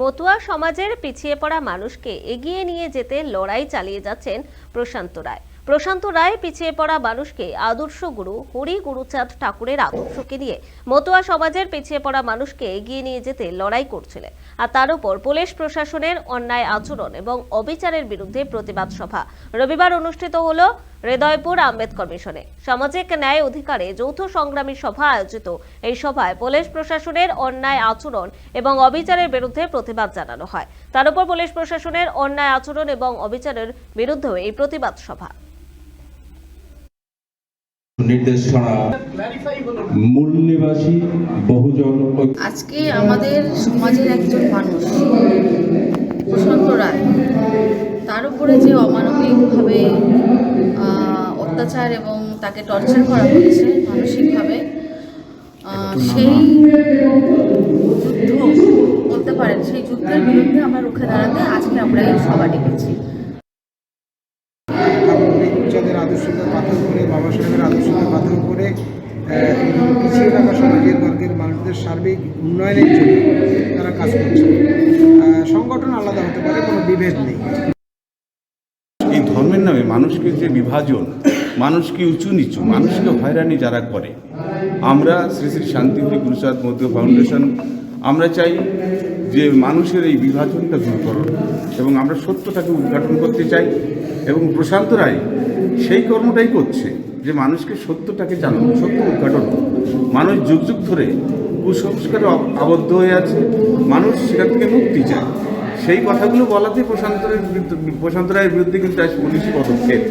মতুয়া সমাজের পিছিয়ে পড়া মানুষকে এগিয়ে নিয়ে যেতে লড়াই চালিয়ে যাচ্ছেন প্রশান্ত রায়। প্রশান্ত রায় পিছিয়ে পড়া মানুষকে আদর্শ গুরু হরি গুরুচাঁদ ঠাকুরের আদর্শকে নিয়ে মতুয়া সমাজের পিছিয়ে পড়া মানুষকে এগিয়ে নিয়ে যেতে লড়াই করছিলেন। আর তার উপর পুলিশ প্রশাসনের অন্যায় আচরণ এবং অবিচারের বিরুদ্ধে প্রতিবাদ সভা। রবিবার অনুষ্ঠিত হলো হৃদয়পুর আম্বেদকর মিশনে। সামাজিক ন্যায় অধিকারে যৌথ সংগ্রামী সভা আয়োজিত এই সভায় পুলিশ প্রশাসনের অন্যায় আচরণ এবং অবিচারের বিরুদ্ধে প্রতিবাদ জানানো হয়। তার উপর পুলিশ প্রশাসনের অন্যায় আচরণ এবং অবিচারের বিরুদ্ধেও এই প্রতিবাদ সভা। নির্দেশ মূল নিবাসী বহুজন আজকে আমাদের সমাজের একজন মানুষ প্রশান্ত রায়। উপরে যে অমানবিকভাবে অত্যাচার এবং তাকে টর্চার করা হচ্ছে মানসিকভাবে সেই যুদ্ধ বলতে পারেন সেই যুদ্ধের বিরুদ্ধে আমরা রুখে দাঁড়াতে আজকে আমরা এই সভা ডেকেছি। আদর্শকে পাথর করে বাবা সাহেবের আদর্শকে পাথর করে পিছিয়ে থাকা সমাজের বর্গের মানুষদের সার্বিক উন্নয়নের জন্য তারা কাজ করছে। সংগঠন আলাদা হতে পারে কোনো বিভেদ নেই। ধর্মের নামে মানুষকে যে বিভাজন? মানুষকে উঁচু নিচু? মানুষকে হয়রানি যারা করে? আমরা শ্রী শ্রী শান্তিপুরী গুরুচাঁদ মধ্য ফাউন্ডেশন, আমরা চাই যে মানুষের এই বিভাজনটা দূর করুন এবং আমরা সত্যটাকে উদ্ঘাটন করতে চাই এবং প্রশান্ত রায় সেই কর্মটাই করছে যে মানুষকে সত্যটাকে জানানো, সত্য উদ্ঘাটন মানুষ যুগ যুগ ধরে কুসংস্কারে আবদ্ধ হয়ে আছে, মানুষ সেখান থেকে মুক্তি চায়। সেই কথাগুলো বলাতেই প্রশান্ত প্রশান্ত রায়ের বিরুদ্ধে কিন্তু আজ পুলিশ পদক্ষেপ।